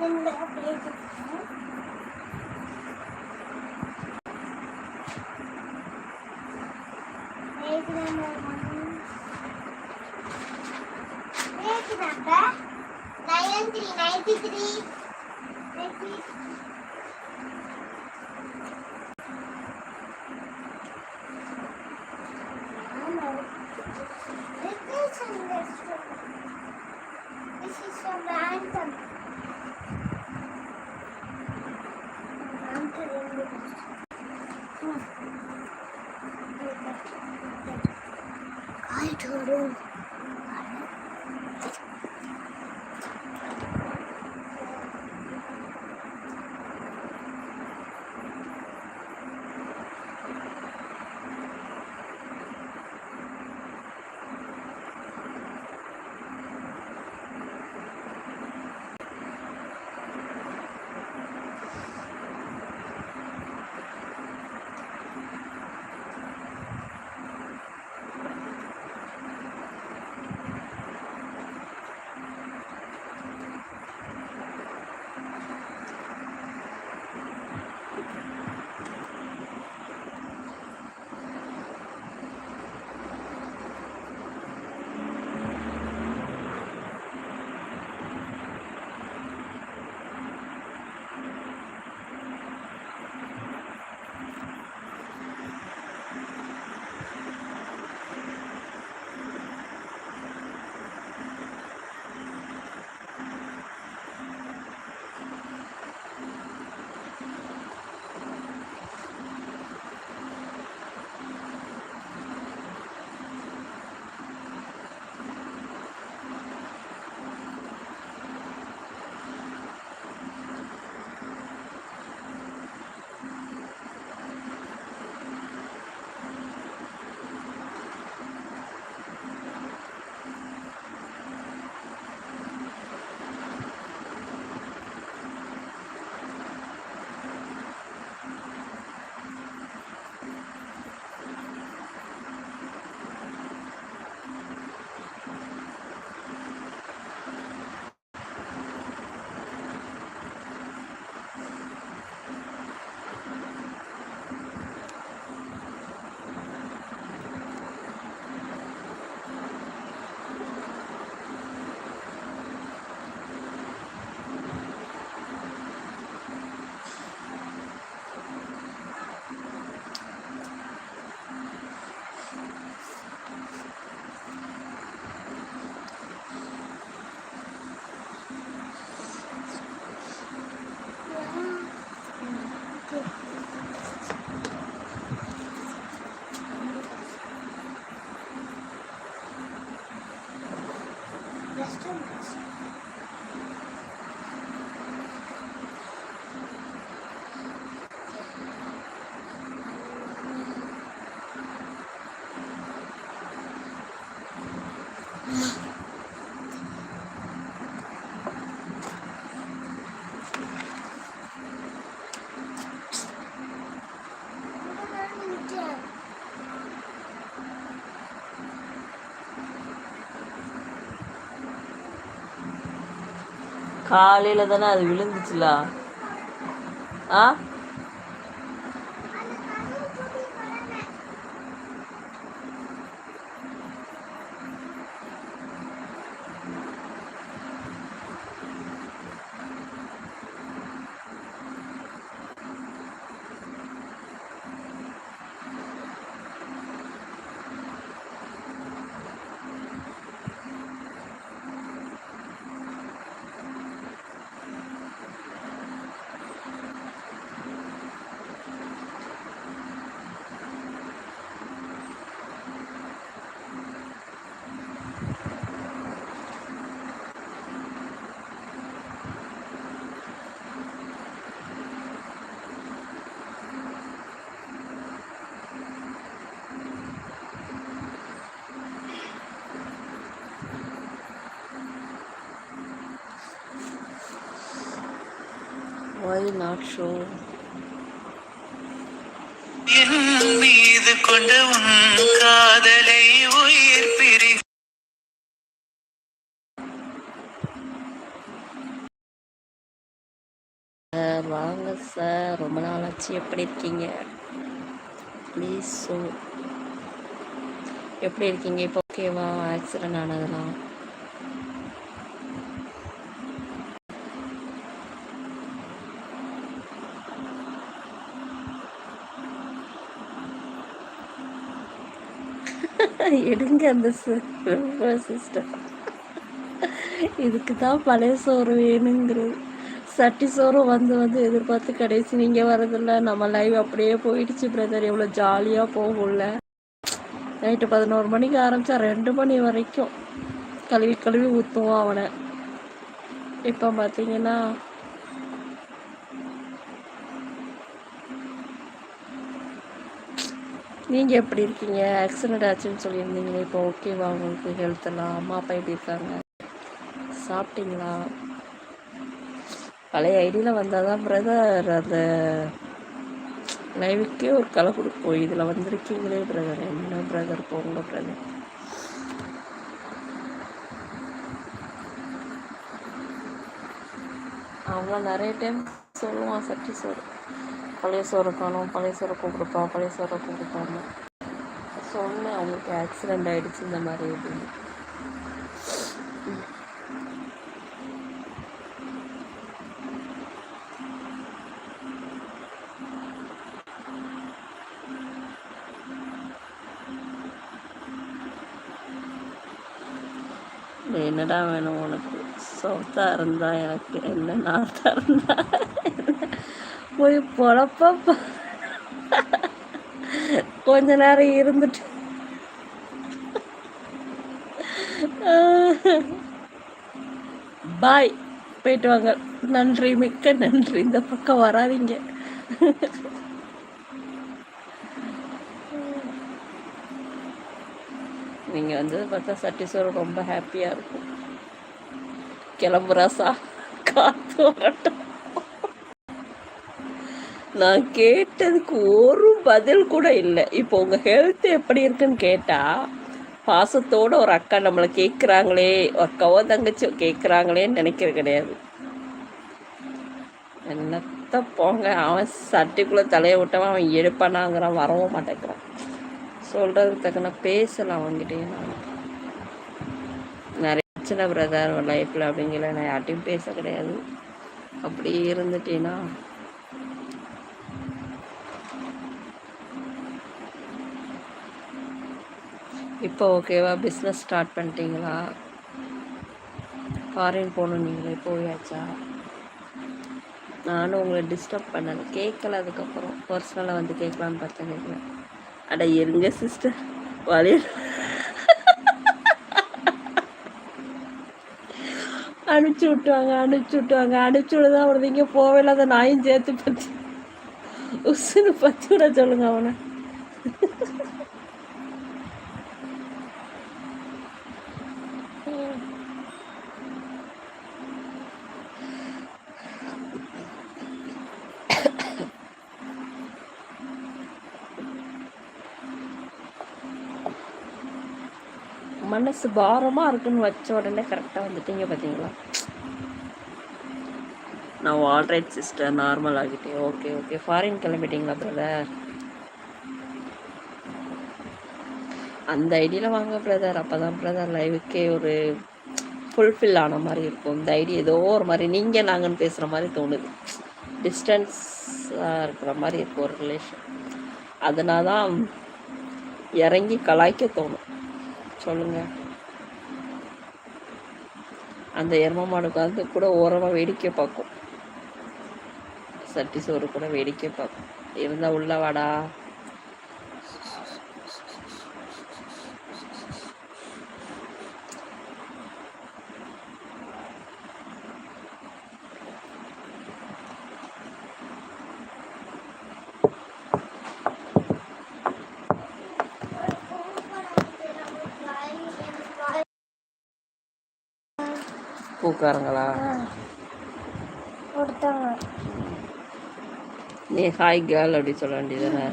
This is from the anthem. காலையில் தானே அது விழுந்துச்சுல? ஆ? சாரி நாட் ஷோர் மீது கொண்ட காதலை உயிர் பிரி வாங்க சார் ரொம்ப நாளாச்சு. எப்படி இருக்கீங்க? ப்ளீஸ் ஸோ எப்படி இருக்கீங்க? இப்போ ஓகேவா ஆக்சிடென்ட் ஆனதுலாம் எடுங்க அந்த சிஸ்டம் இதுக்கு தான் பழைய சோறு வேணுங்கிறது. சட்டி சோறும் வந்து வந்து எதிர்பார்த்து கடைசி நீங்கள் வரதில்ல நம்ம லைவ் அப்படியே போயிடுச்சு பிரதர் எவ்வளோ ஜாலியாக போகும்ல. நைட்டு பதினோரு மணிக்கு ஆரம்பித்தா ரெண்டு மணி வரைக்கும். கழுவி கழுவி ஊற்றுவோம் அவனை. இப்போ பார்த்தீங்கன்னா நீங்கள் எப்படி இருக்கீங்க? ஆக்சிடென்ட் ஆச்சுன்னு சொல்லியிருந்தீங்களே இப்போ ஓகேவா உங்களுக்கு ஹெல்த் எல்லாம்? அம்மா அப்பா எப்படி இருக்காங்க? சாப்பிட்டீங்களா? பழைய ஐடியில் வந்தால் தான் பிரதர் அந்த லைவுக்கே ஒரு கலை கொடுக்கும். இதில் வந்திருக்கீங்களே பிரதர் என்ன பிரதர் போங்க பிரதர் அவ்வளோ நிறைய டைம் சொல்லுவான் சட்டி சோறு. பழைய சோறு காணும் பழைய சோறு கூப்பிடுப்பா பழைய சோறை கூப்பிடுப்பாங்க சொன்னேன் அவங்களுக்கு ஆக்சிடெண்ட் ஆகிடுச்சு இந்த மாதிரி அப்படின்னு. என்னடா வேணும் உனக்கு? சொத்தா இருந்தா எனக்கு என்ன நாத்தா இருந்தால் போய் பொழப்ப கொஞ்ச நேரம் இருந்துட்டு. பாய் போயிட்டு வாங்க. நன்றி மிக்க நன்றி. இந்த பக்கம் வராதீங்க. நீங்கள் வந்தது பார்த்தா சட்டி ரொம்ப ஹாப்பியாக இருக்கும். கிளம்புறாசா காத்து வரட்டும். நான் கேட்டதுக்கு ஒரு பதில் கூட இல்லை. இப்போ உங்கள் ஹெல்த் எப்படி இருக்குன்னு கேட்டால் பாசத்தோடு ஒரு அக்கா நம்மளை கேட்குறாங்களே அக்காவோ தங்கச்சி கேட்குறாங்களேன்னு நினைக்கிறது கிடையாது. என்னத்த போங்க அவன் சட்டிக்குள்ளே தலையை விட்டவன் அவன் எடுப்பானாங்கிறான் வரவும் மாட்டேங்கிறான். சொல்கிறதுக்கு தக்கன பேசலாம் அவங்ககிட்டயே நான். நிறைய பிரச்சனை பிரதர் லைஃப்பில் அப்படிங்கிற நான் யார்ட்டையும் பேச கிடையாது. அப்படி இருந்துட்டேன்னா இப்போ ஓகேவா? பிஸ்னஸ் ஸ்டார்ட் பண்ணிட்டீங்களா? ஃபாரின் போகணும் நீங்களே போயாச்சா? நானும் உங்களை டிஸ்டர்ப் பண்ணலை. கேட்கல அதுக்கப்புறம். பர்சனலாக வந்து கேட்கலான்னு பார்த்தேன் கேட்கல அட எருங்க சிஸ்டர் வழிய அனுப்பிச்சி விட்டுவாங்க அனுப்பிச்சி விட்டுவாங்க. அனுப்பிச்சி விடுதான் அவனது இங்கே போவே இல்லாத நாயும் சேர்த்து பற்றி உசுன்னு பற்றி விட சொல்லுங்க அவனை. மனசு பாரமாக இருக்குன்னு வச்ச உடனே கரெக்டாக வந்துட்டீங்க பார்த்தீங்களா நான் ஆல்ரைட் சிஸ்டர் நார்மல் ஆகிட்டேன். ஓகே ஓகே ஃபாரின் கிளம்பிட்டீங்களா பிரதர் அந்த ஐடியில் வாங்க பிரதர் அப்போ தான் பிரதர் லைவுக்கே ஒரு ஃபுல்ஃபில் ஆன மாதிரி இருக்கும். இந்த ஐடி ஏதோ ஒரு மாதிரி நீங்கள் நாங்கன்னு பேசுகிற மாதிரி தோணுது. டிஸ்டன்ஸாக இருக்கிற மாதிரி இருக்கும் ஒரு ரிலேஷன் அதனால தான் இறங்கி கலாய்க்க தோணும். சொல்லுங்கள் அந்த எரும மாடு கூட ஓரமாக வேடிக்கை பார்க்கும். சட்டி சோறு கூட வேடிக்கை பார்க்கும். இருந்தால் உள்ள வாடா. பூக்காரங்களா ஒருத்தவங்க நீ ஹாய் கேர்ள் அப்படி சொல்ல வேண்டியதானே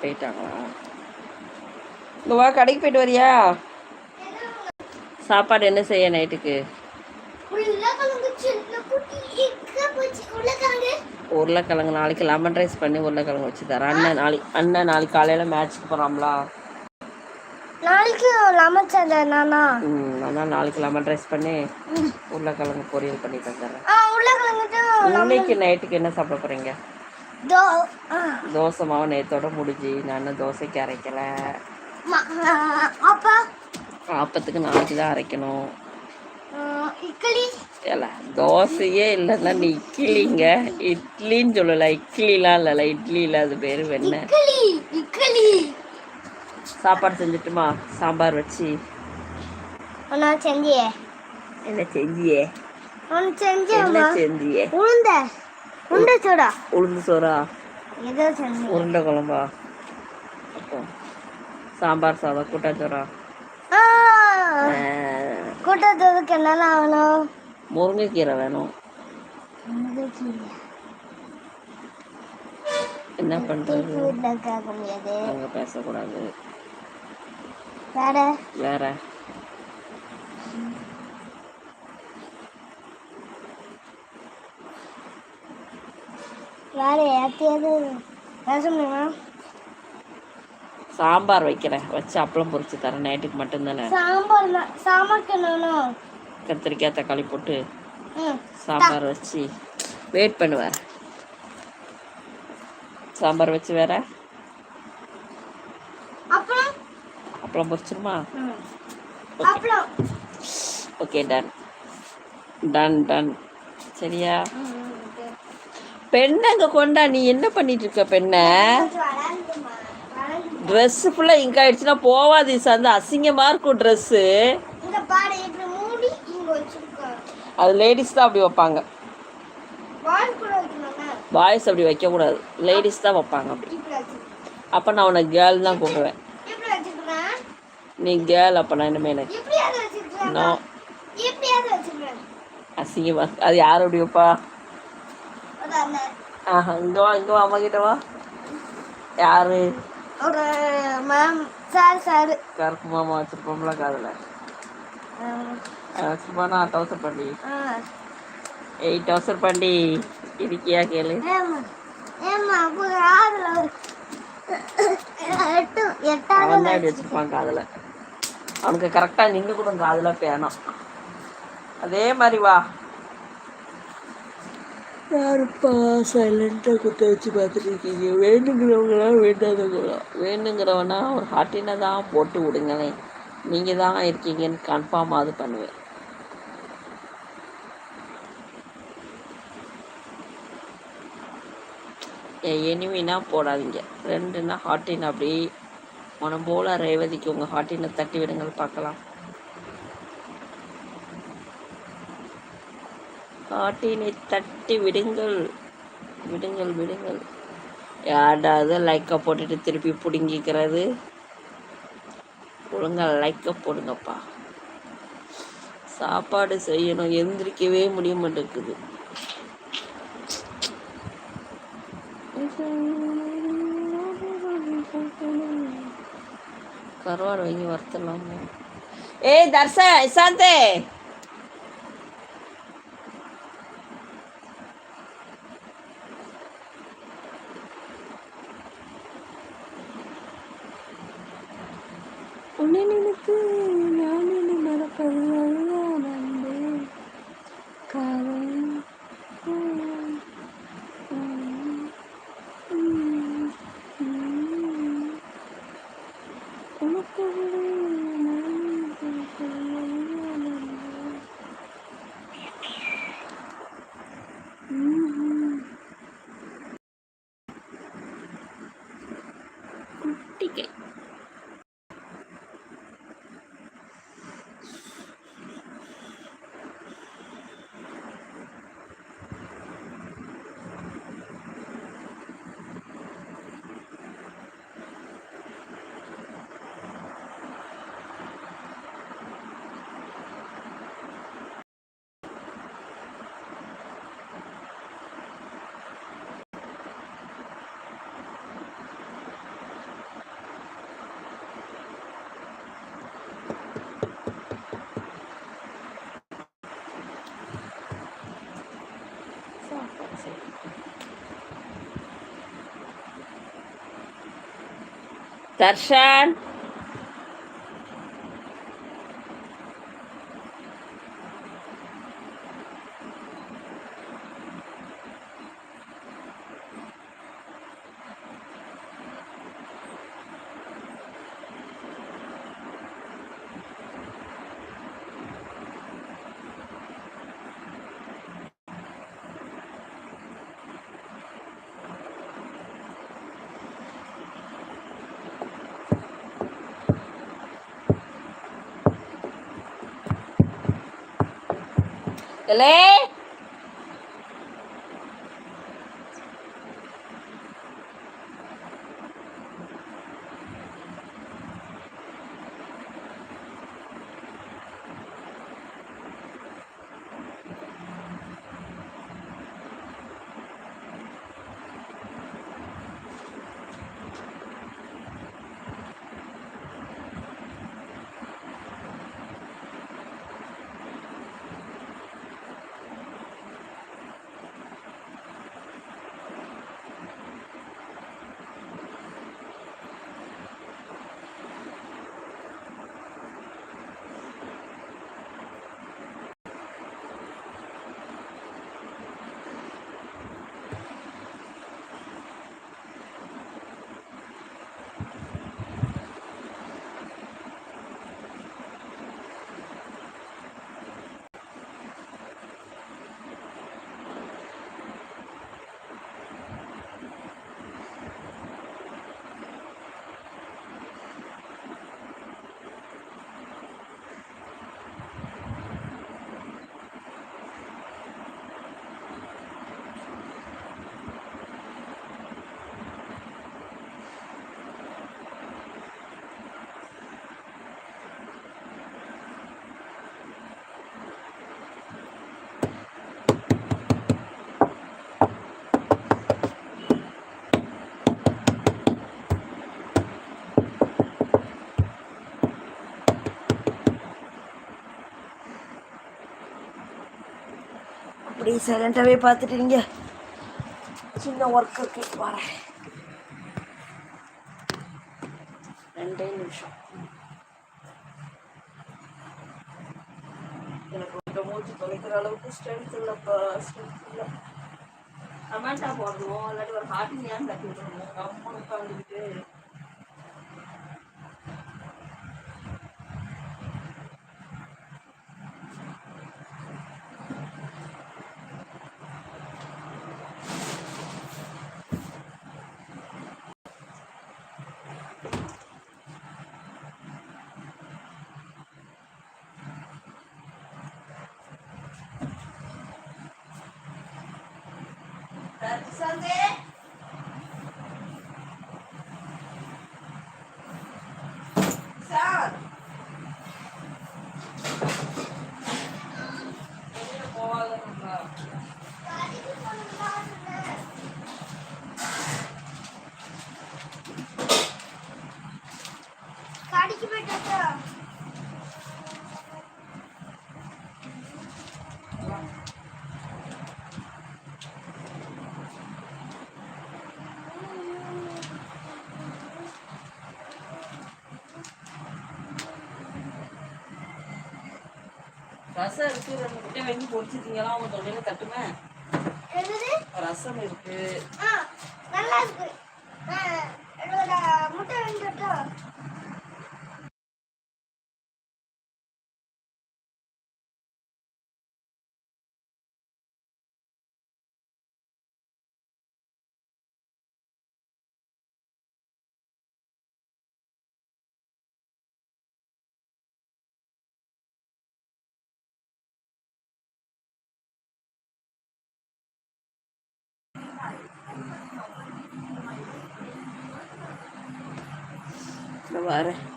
போயிட்டாங்களா? இங்க வா கடைக்கு போயிட்டு வரியா? சாப்பாடு என்ன செய்ய நைட்டுக்கு? உருளைக்கிழங்கு நாளைக்கு லெமன் ரைஸ் பண்ணி உருளைக்கிழங்கு வச்சு தரேன் அண்ணன் நாளைக்கு அண்ணன் நாளைக்கு காலையில் மேட்ச்சுக்கு போகிறாங்களா நாளைக்கு லெமன் சாதம் நானா? அதான் நாளைக்கு லெமன் ரைஸ் பண்ணி உருளைக்கிழங்கு பொரியல் பண்ணி தந்துடுறேன். ஆ உருளைக்கிழங்கு இன்னைக்கு நைட்டுக்கு என்ன சாப்பிட போகிறீங்க தோ தோசை மாவு நேற்றோட முடிஞ்சு நான் தோசைக்கு அரைக்கலை அப்பா? ஆப்பத்துக்கு நாளைக்கு தான் அரைக்கணும். இட்லி? இல்ல தோசையே இல்லைன்னா நீ இட்லிங்க. இட்லின்னு சொல்லல இட்லிலாம் இல்லைல்ல இட்லி இல்லை அது பேர் இட்லி இட்லி. சாப்பாடு செஞ்சுட்டுமா சாம்பார் வச்சு. ஒன்றா செஞ்சியே. என்ன செஞ்சியே? ஒன்று என்ன செஞ்சேம்மா செஞ்சியே? உளுந்த. உருண்டை சோடா. உளுந்து சோறா? ஏதோ செஞ்சேன் உருண்டை குழம்பா? சாம்பார் சாதம் கூட்டாச்சோறா ஆ. கூட்டத்துக்கு என்னென்ன ஆகணும்? முருங்கைக்கீரை வேணும். என்ன அங்கே பேசக்கூடாது. வேற? வேற. வேற பேச முடியுமா? சாம்பார் வைக்கிறேன். வச்சு அப்பளம் பொரிச்சு தரேன். நைட்டுக்கு மட்டும்தானே. சாம்பார் தான் சமைக்கணும் கத்திரிக்காய் தக்காளி போட்டு சாம்பார் வச்சு வெயிட் பண்ணுவேன். சாம்பார் வச்சு வேற? அப்பளம் பொரிச்சிருமா ஓகே டன் டன் டன் சரியா. பெண்ணை அங்கே கொண்டா நீ என்ன பண்ணிட்டு இருக்க பெண்ணை. ட்ரெஸ்ஸு ஃபுல்லாக இங்க ஆயிடுச்சுன்னா போவாது அந்த அசிங்கமாக இருக்கும் ட்ரெஸ்ஸு அது லேடிஸ் தான் அப்படி வைப்பாங்க. பாய்ஸ் அப்படி வைக்கக்கூடாது. லேடிஸ் தான் வைப்பாங்க அப்படி. அப்போ நான் உன்னை கேர்ள் தான் கூப்பிடுவேன். நீ கேர்ள் அப்போ நான் இனிமேல் அசிங்கமாக இருக்கு. அது யார் அப்படி வைப்பா ஒரு அந்த ஆஹா இங்கே வா இங்கே வா அம்மா கிட்ட வா. யாரு? ஒரு மேம் சார் சார் கருப்பு மாமா வச்சிருப்போம்ல காதில். சும்மா நான் டவுசர் பண்ணி. எயிட் டவுசர் பண்ணி. இருக்கியா கேளு. அவன் தான் வச்சிருப்பான் காதில். அவனுக்கு கரெக்டாக நின்று கூட காதில் பேணும் அதே மாதிரி வா. யாருப்பா சைலண்ட்டாக குத்த வச்சு பார்த்துட்டு இருக்கீங்க வேணுங்கிறவங்களாம் வேண்டாதவங்களாம் வேணுங்கிறவனா ஒரு ஹாட்டினை தான் போட்டு விடுங்களேன். நீங்கள் தான் இருக்கீங்கன்னு கன்ஃபார்ம் அது பண்ணுவேன். எனிமினா போடாதீங்க. ரெண்டுன்னா ஹாட்டின் அப்படி மனம் போல ரேவதிக்கு உங்கள் ஹாட்டினை தட்டி விடுங்கள் பார்க்கலாம். ஹாட்டினை தட்டி விடுங்கள். விடுங்கள் விடுங்கள். யாராவது லைக்கை போட்டுட்டு திருப்பி பிடுங்கிக்கிறது? ஒழுங்கா லைக்கை போடுங்கப்பா. சாப்பாடு செய்யணும். எந்திரிக்கவே முடிய மாட்டேங்குது. கருவாடு வாங்கி வறுத்துடலாமா ஏய் தர்ஷா இசாந்தே. That's Darshan. 的嘞。அப்படியே சைலண்டாகவே பார்த்துட்டு நீங்க சின்ன ஒர்க் இருக்கு வரேன். ரெண்டே நிமிஷம். எனக்கு கொஞ்சம் மூச்சு தொலைக்கிற அளவுக்கு ஸ்ட்ரென்த் இல்லைப்பா ஸ்ட்ரென்த் இல்லை. கமெண்டா போடணும் இல்லாட்டி ஒரு ஹார்ட்டிங் ஏன் கட்டி விடணும் கம்மன் உட்காந்துக்கிட்டு Santé. ரசம் இருக்கு ரெண்டு முட்டை வாங்கி பொரிச்சிருக்கீங்களா? உங்க தொண்டையில தட்டுமே. ரசம் இருக்கு. ஆ நல்லா இருக்கு. முட்டை வந்துட்டா வருவார்